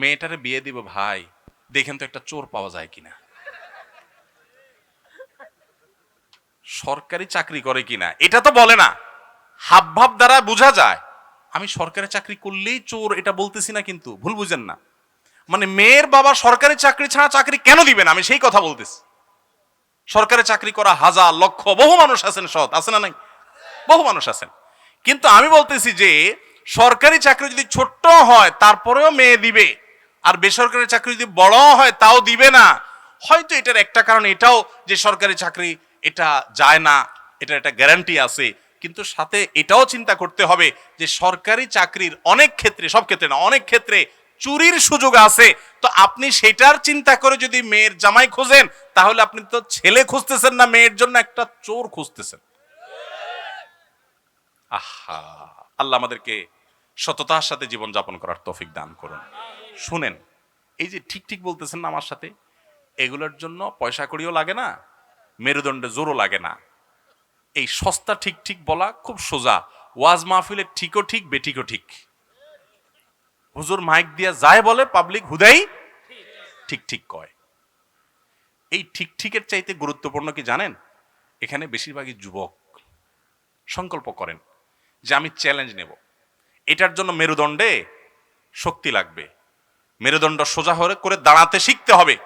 মেয়েটারে বিয়ে দিব ভাই, দেখেন তো একটা চোর পাওয়া যায় কিনা। সরকারি চাকরি করে কিনা, এটা তো বলে না। হাব ভাব দ্বারা বোঝা যায়, আমি সরকারি চাকরি করলেই চোর, এটা বলতেছি না কিন্তু, ভুল বুঝেন না। মানে মেয়ের বাবা সরকারি চাকরি ছাড়া চাকরি কেন দিবেন আমি সেই কথা বলতেছি। সরকারি চাকরি করা হাজার লক্ষ, বহু মানুষ আছেন সৎ, আছে না নাই? বহু মানুষ আছেন। কিন্তু আমি বলতেছি যে, সরকারি চাকরি যদি ছোট্ট হয়, তারপরেও মেয়ে দিবে। আর বেসরকারি চাকরি যদি বড় হয়, তাও দিবে না। হয়তো এটার একটা কারণ এটাও যে সরকারি চাকরি, এটা যায় না এটা একটা গ্যারান্টি আছে। কিন্তু সাথে এটাও চিন্তা করতে হবে যে সরকারি চাকরির অনেক ক্ষেত্রে, সব ক্ষেত্রে না, অনেক ক্ষেত্রে চুরির সুযোগ আছে। তো আপনি সেটার চিন্তা করে যদি মেয়ের জামাই খোঁজেন, তাহলে আপনি তো ছেলে খুঁজতেছেন না, মেয়ের জন্য একটা চোর খুঁজতেছেন। আহা, আল্লাহ আমাদেরকে সততার সাথে জীবন যাপন করার তৌফিক দান করুন। শুনেন এই যে ঠিক ঠিক বলতেছেন না আমার সাথে, এগুলোর জন্য পয়সা কড়িও লাগে না, মেরুদণ্ডে জোরও লাগে না। এই সস্তা ঠিক ঠিক বলা খুব সোজা। ওয়াজ মাহফিলে ঠিকও ঠিক, বেঠিকও ঠিক। হুজুর মাইক দিয়া যায় বলে পাবলিক হুদাই ঠিক ঠিক কয়। এই ঠিক, ঠিকের চাইতে গুরুত্বপূর্ণ কি জানেন? এখানে বেশিরভাগই যুবক সংকল্প করেন যে আমি চ্যালেঞ্জ নেব। এটার জন্য মেরুদণ্ডে শক্তি লাগবে। মেরুদণ্ড সোজা হয়ে করে দাঁড়াতে শিখতে হবে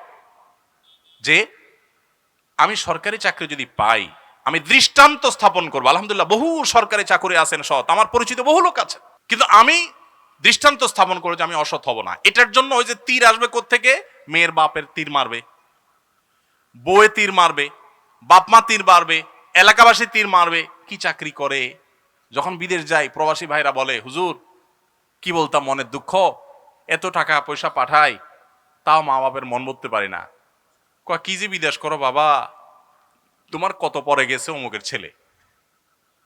যে আমি সরকারি চাকরি যদি পাই, আমি দৃষ্টান্ত স্থাপন করব। আলহামদুলিল্লাহ, বহু সরকারি চাকরি আছেন সৎ। আমার পরিচিত বহু লোক আছে। কিন্তু আমি দৃষ্টান্ত স্থাপন করে যে আমি অসৎ হব না। এটার জন্য ওই যে তীর আসবে থেকে মেয়ের বাপের তীর মারবে বউয়ে তীর মারবে, বাপমা তীর মারবে এলাকাবাসী তীর মারবে। কি চাকরি করে? যখন বিদেশ যাই প্রবাসী ভাইরা বলে, হুজুর, কি বলতাম মনের দুঃখ? এত টাকা পয়সা পাঠাই, তাও মা বাপের মন বলতে পারি না। কয়, কি যে বিদেশ করো বাবা? তোমার কত পরে গেছে অমুকের ছেলে?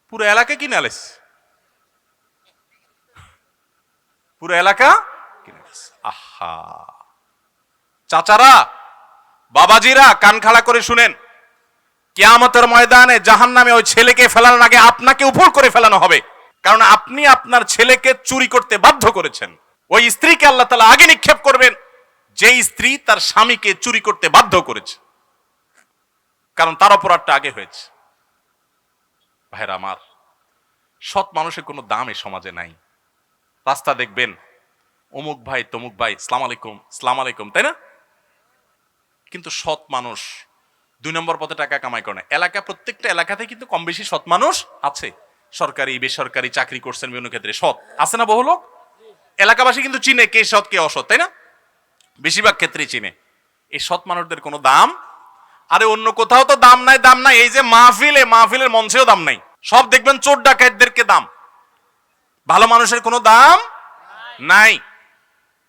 পুরো এলাকা কিনে আলেস পুরো এলাকা আহা। চাচারা, বাবাজিরা কান খাড়া করে শুনেন, কেয়ামতের ময়দানে জাহান নামে ওই ছেলেকে ফেলানোর আগে আপনাকে উপর করে ফেলানো হবে। কারণ আপনি আপনার ছেলেকে চুরি করতে বাধ্য করেছেন। ওই স্ত্রীকে আল্লাহ তালা আগে নিক্ষেপ করবেন। যে স্ত্রী তার স্বামীকে চুরি করতে বাধ্য করেছে। কারণ তার অপরাধটা আগে হয়েছে। ভাইরা আমার, সৎ মানুষের কোনো দাম এই সমাজে নাই। রাস্তা দেখবেন, অমুক ভাই, তমুক ভাই, সালাম আলাইকুম সালাম আলাইকুম, তাই না? কিন্তু সৎ মানুষ দুই নম্বর পথে টাকা কামাই করে না। এলাকা, প্রত্যেকটা এলাকাতে কিন্তু কম বেশি সৎ মানুষ আছে। সরকারি, বেসরকারি চাকরি করছেন বিভিন্ন ক্ষেত্রে সৎ। আছে না বহু লোক? এলাকাবাসী কিন্তু চিনে কে সৎ, কে অসৎ, তাই না? বেশিরভাগ ক্ষেত্রেই চিনে। এই সৎ মানুষদের কোনো দাম? আরে অন্য কোথাও তো দাম নাই দাম নাই। এই যে মাহফিলে মাহফিলের মঞ্চেও দাম নাই। সব দেখবেন চোর ডাকাতদেরকে দাম। ভালো মানুষের কোনো দাম? নাই।